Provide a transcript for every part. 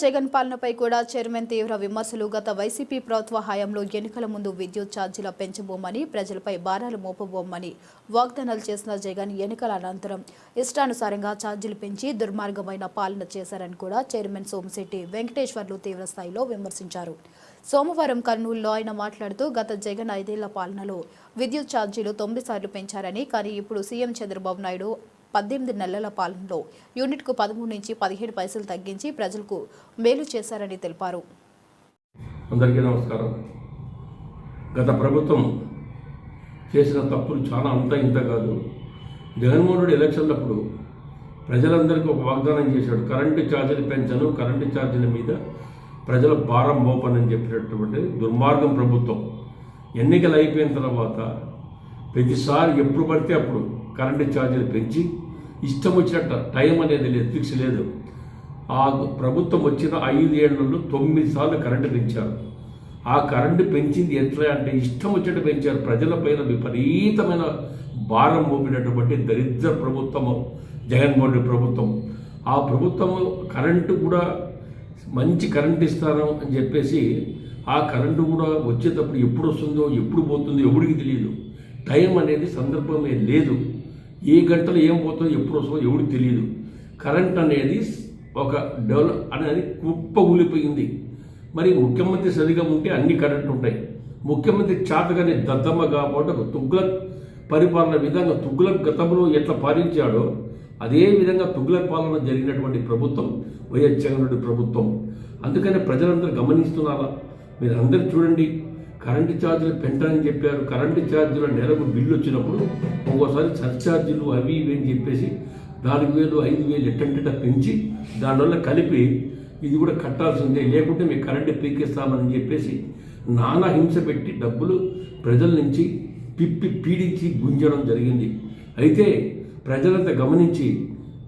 జగన్ పాలనపై కూడా చైర్మన్ తీవ్ర విమర్శలు. గత వైసీపీ ప్రభుత్వ హయాంలో ఎన్నికల ముందు విద్యుత్ ఛార్జీల పెంచబోమని ప్రజలపై భారాలు మోపబోమని వాగ్దానాలు చేసిన జగన్ ఎన్నికల అనంతరం ఇష్టానుసారంగా ఛార్జీలు పెంచి దుర్మార్గమైన పాలన చేశారని కూడా చైర్మన్ సోమిశెట్టి వెంకటేశ్వర్లు తీవ్ర స్థాయిలో విమర్శించారు. సోమవారం కర్నూలులో ఆయన మాట్లాడుతూ గత జగన్ ఐదేళ్ళ పాలనలో విద్యుత్ ఛార్జీలు తొమ్మిది సార్లు పెంచారని కానీ ఇప్పుడు సీఎం చంద్రబాబు నాయుడు పద్దెనిమిది నెలల పాలనలో యూనిట్కు పదమూడు నుంచి పదిహేడు పైసలు తగ్గించి ప్రజలకు మేలు చేశారని తెలిపారు. అందరికీ నమస్కారం. గత ప్రభుత్వం చేసిన తప్పులు చాలా అంత ఇంత కాదు. జగన్మోహన్ రెడ్డి ఎలక్షన్లప్పుడు ప్రజలందరికీ ఒక వాగ్దానం చేశాడు. కరెంటు ఛార్జీలు పెంచను కరెంటు ఛార్జీల మీద ప్రజల భారం మోపనని చెప్పినటువంటి దుర్మార్గం ప్రభుత్వం. ఎన్నికలు అయిపోయిన తర్వాత ప్రతిసారి ఎప్పుడు పడితే అప్పుడు కరెంటు ఛార్జీలు పెంచి ఇష్టం వచ్చినట్టు టైం అనేది లేదు ఫిక్స్ లేదు. ఆ ప్రభుత్వం వచ్చిన ఐదు ఏళ్ళలో తొమ్మిది సార్లు కరెంటు పెంచారు. ఆ కరెంటు పెంచింది ఎట్లా అంటే ఇష్టం వచ్చినట్టు పెంచారు. ప్రజలపైన విపరీతమైన భారం మోపినటువంటి దరిద్ర ప్రభుత్వము జగన్మోహన్ రెడ్డి ప్రభుత్వం. ఆ ప్రభుత్వము కరెంటు కూడా మంచి కరెంట్ ఇస్తాను అని చెప్పేసి ఆ కరెంటు కూడా వచ్చేటప్పుడు ఎప్పుడు వస్తుందో ఎప్పుడు పోతుందో ఎవరికి తెలియదు టైం అనేది సందర్భమే లేదు. ఏ గంటలో ఏం పోతుందో ఎప్పుడు వస్తుందో ఎవరికి తెలియదు. కరెంట్ అనేది ఒక డెవలప్ అనేది కుప్ప ఊలిపోయింది. మరి ముఖ్యమంత్రి సరిగా ఉంటే అన్ని కరెంట్ ఉంటాయి. ముఖ్యమంత్రి చాతగానే దద్దమ్మ కాబట్టి ఒక తుగ్లక్ పరిపాలన విధంగా తుగ్లక్ గతంలో ఎట్లా పాలించాడో అదే విధంగా తుగ్లక్ పాలన జరిగినటువంటి ప్రభుత్వం వైఎస్ జగన్ రెడ్డి ప్రభుత్వం. అందుకని ప్రజలందరూ గమనిస్తున్నారా? మీరు అందరు చూడండి. కరెంటు ఛార్జీలు పెంటని చెప్పారు. కరెంటు ఛార్జీల నెలకు బిల్లు వచ్చినప్పుడు ఒక్కోసారి సర్ఛార్జీలు అవి ఇవి అని చెప్పేసి నాలుగు వేలు ఐదు వేలు ఎట్టంటే పెంచి దానివల్ల కలిపి ఇది కూడా కట్టాల్సిందే. లేకుంటే మీకు కరెంటు పీకిస్తామని చెప్పేసి నానా హింస పెట్టి డబ్బులు ప్రజల నుంచి పిప్పి పీడించి గుంజడం జరిగింది. అయితే ప్రజలంతా గమనించి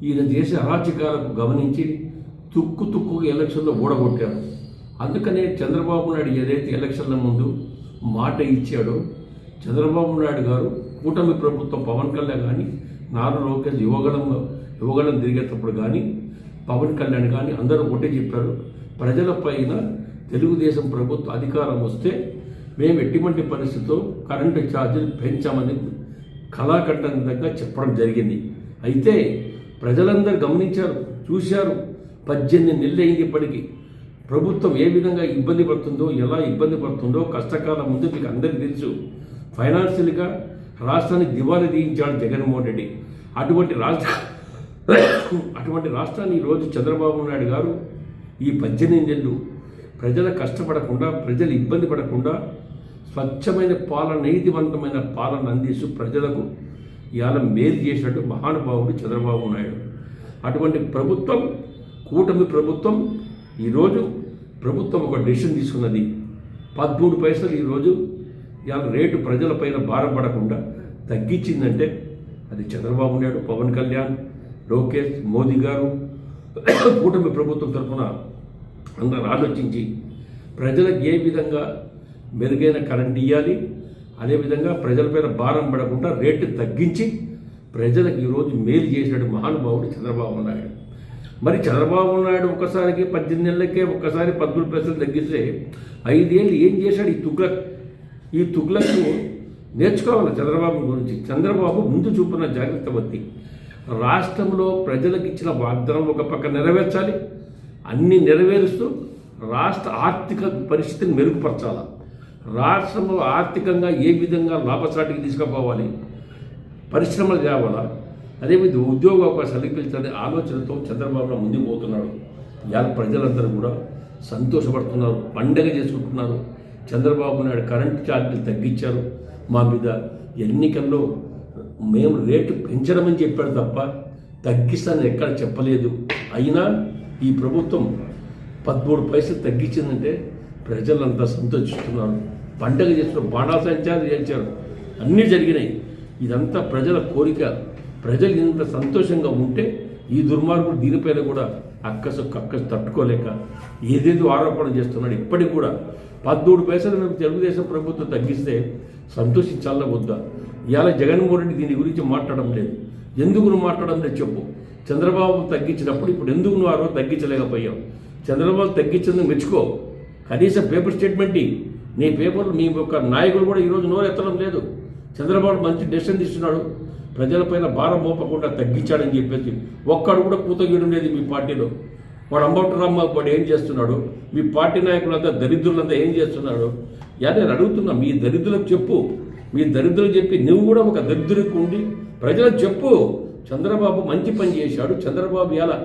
ఈయన చేసే అరాచకాలకు గమనించి తుక్కు తుక్కు ఎలక్షన్లో ఓడగొట్టారు. అందుకనే చంద్రబాబు నాయుడు ఏదైతే ఎలక్షన్ల ముందు మాట ఇచ్చాడో చంద్రబాబు నాయుడు గారు కూటమి ప్రభుత్వం పవన్ కళ్యాణ్ కానీ నారా లోకేష్ యువగళం యువగణం తిరిగేటప్పుడు కానీ పవన్ కళ్యాణ్ కానీ అందరూ ఒకటే చెప్పారు. ప్రజల పైన తెలుగుదేశం ప్రభుత్వ అధికారం వస్తే మేము ఎటువంటి పరిస్థితితో కరెంటు ఛార్జీలు పెంచామని కళాఖండంగా చెప్పడం జరిగింది. అయితే ప్రజలందరూ గమనించారు చూశారు. పద్దెనిమిది నెలలు అయింది ఇప్పటికీ. ప్రభుత్వం ఏ విధంగా ఇబ్బంది పడుతుందో ఎలా ఇబ్బంది పడుతుందో కష్టకాలం ముందు మీకు అందరికీ తెలుసు. ఫైనాన్షియల్గా రాష్ట్రాన్ని దివాళీ తీయించాడు జగన్మోహన్ రెడ్డి. అటువంటి రాష్ట్ర అటువంటి రాష్ట్రాన్ని ఈరోజు చంద్రబాబు నాయుడు గారు ఈ పద్దెనిమిది నెలలు ప్రజల కష్టపడకుండా ప్రజలు ఇబ్బంది పడకుండా స్వచ్ఛమైన పాలన నీతివంతమైన పాలన అందిస్తూ ప్రజలకు ఇవాళ మేలు చేసినట్టు మహానుభావుడు చంద్రబాబు నాయుడు. అటువంటి ప్రభుత్వం కూటమి ప్రభుత్వం ఈరోజు ప్రభుత్వం ఒక డెసిషన్ తీసుకున్నది. పదమూడు పైసలు ఈరోజు ఇవాళ రేటు ప్రజలపైన భారం పడకుండా తగ్గించిందంటే అది చంద్రబాబు నాయుడు పవన్ కళ్యాణ్ లోకేష్ మోదీ గారు కూటమి ప్రభుత్వం తరఫున అందరూ ఆలోచించి ప్రజలకు ఏ విధంగా మెరుగైన కరెంట్ ఇవ్వాలి అదేవిధంగా ప్రజలపైన భారం పడకుండా రేటు తగ్గించి ప్రజలకు ఈరోజు మేలు చేసినట్టు మహానుభావుడు చంద్రబాబు నాయుడు. మరి చంద్రబాబు నాయుడు ఒకసారికి పద్దెనిమిది నెలలకే ఒక్కసారి పద్మూడు పైసలు తగ్గిస్తే ఐదేళ్ళు ఏం చేశాడు ఈ తుగ్లక్? ఈ తుగ్లక్ నేర్చుకోవాలి చంద్రబాబు గురించి. చంద్రబాబు ముందు చూపున జాగ్రత్త వద్ది రాష్ట్రంలో ప్రజలకు ఇచ్చిన వాగ్దానం ఒక పక్క నెరవేర్చాలి. అన్ని నెరవేరుస్తూ రాష్ట్ర ఆర్థిక పరిస్థితిని మెరుగుపరచాలి. రాష్ట్రంలో ఆర్థికంగా ఏ విధంగా లాభసాటికి తీసుకుపోవాలి? పరిశ్రమలు తేవాలా అదేవిధంగా ఉద్యోగ అవకాశాలు కల్పించాలనే ఆలోచనతో చంద్రబాబు ముందుకు పోతున్నాడు. ఇవాళ ప్రజలందరూ కూడా సంతోషపడుతున్నారు పండగ చేసుకుంటున్నారు. చంద్రబాబు నాయుడు కరెంటు ఛార్జీలు తగ్గించారు. మా మీద ఎన్నికల్లో మేము రేటు పెంచడమని చెప్పాడు తప్ప తగ్గిస్తానని ఎక్కడ చెప్పలేదు. అయినా ఈ ప్రభుత్వం పదమూడు పైసలు తగ్గించిందంటే ప్రజలంతా సంతోషిస్తున్నారు. పండగ చేసిన బాణాసంచాలు చేశారు అన్నీ జరిగినాయి. ఇదంతా ప్రజల కోరిక. ప్రజలు ఇంత సంతోషంగా ఉంటే ఈ దుర్మార్గుడు దీనిపైన కూడా అక్కసు కక్కసు తట్టుకోలేక ఏదేదో ఆరోపణ చేస్తున్నాడు. ఇప్పటికి కూడా పదమూడు పైసలు మేము తెలుగుదేశం ప్రభుత్వం తగ్గిస్తే సంతోషించాలా వద్దా? ఇవాళ జగన్మోహన్ రెడ్డి దీని గురించి మాట్లాడడం లేదు. ఎందుకు నువ్వు మాట్లాడడం లేదు చెప్పు. చంద్రబాబు తగ్గించినప్పుడు ఇప్పుడు ఎందుకు నువ్వు ఆ రోజు తగ్గించలేకపోయావు? చంద్రబాబు తగ్గించినందుకు మెచ్చుకో. కనీసం పేపర్ స్టేట్మెంట్ నీ పేపర్లు మీ యొక్క నాయకులు కూడా ఈరోజు నోరు ఎత్తడం లేదు. చంద్రబాబు మంచి డెసిషన్ తీసుకున్నాడు. ప్రజలపైన భారం మోపకుండా తగ్గించాడని చెప్పేసి ఒక్కడు కూడా కూతగీయడం లేదు మీ పార్టీలో. వాడు అంబటరామ్మ వాడు ఏం చేస్తున్నాడు? మీ పార్టీ నాయకులంతా దరిద్రులంతా ఏం చేస్తున్నాడు? యా నేను అడుగుతున్నా మీ దరిద్రులకు చెప్పు. మీ దరిద్రులు చెప్పి నువ్వు కూడా ఒక దరిద్రుడికి ఉండి ప్రజలకు చెప్పు. చంద్రబాబు మంచి పని చేశాడు. చంద్రబాబు ఎలా